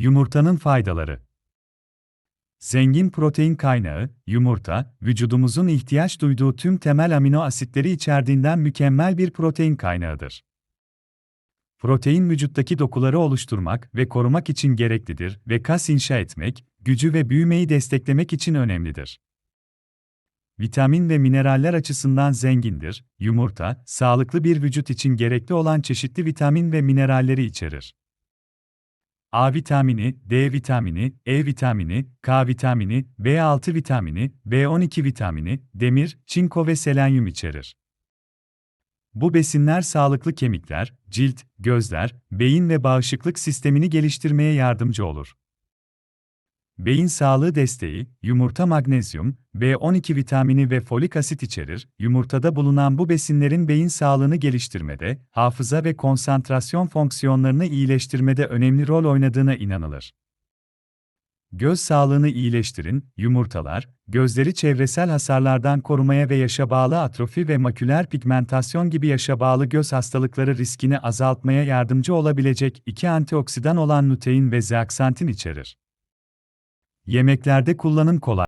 Yumurtanın faydaları Zengin protein kaynağı, yumurta, vücudumuzun ihtiyaç duyduğu tüm temel amino asitleri içerdiğinden mükemmel bir protein kaynağıdır. Protein vücuttaki dokuları oluşturmak ve korumak için gereklidir ve kas inşa etmek, gücü ve büyümeyi desteklemek için önemlidir. Vitamin ve mineraller açısından zengindir. Yumurta, sağlıklı bir vücut için gerekli olan çeşitli vitamin ve mineralleri içerir. A vitamini, D vitamini, E vitamini, K vitamini, B6 vitamini, B12 vitamini, demir, çinko ve selenyum içerir. Bu besinler sağlıklı kemikler, cilt, gözler, beyin ve bağışıklık sistemini geliştirmeye yardımcı olur. Beyin sağlığı desteği, yumurta magnezyum, B12 vitamini ve folik asit içerir. Yumurtada bulunan bu besinlerin beyin sağlığını geliştirmede, hafıza ve konsantrasyon fonksiyonlarını iyileştirmede önemli rol oynadığına inanılır. Göz sağlığını iyileştirin, yumurtalar, gözleri çevresel hasarlardan korumaya ve yaşa bağlı atrofi ve maküler pigmentasyon gibi yaşa bağlı göz hastalıkları riskini azaltmaya yardımcı olabilecek iki antioksidan olan lutein ve zeaksantin içerir. Yemeklerde kullanım kolay.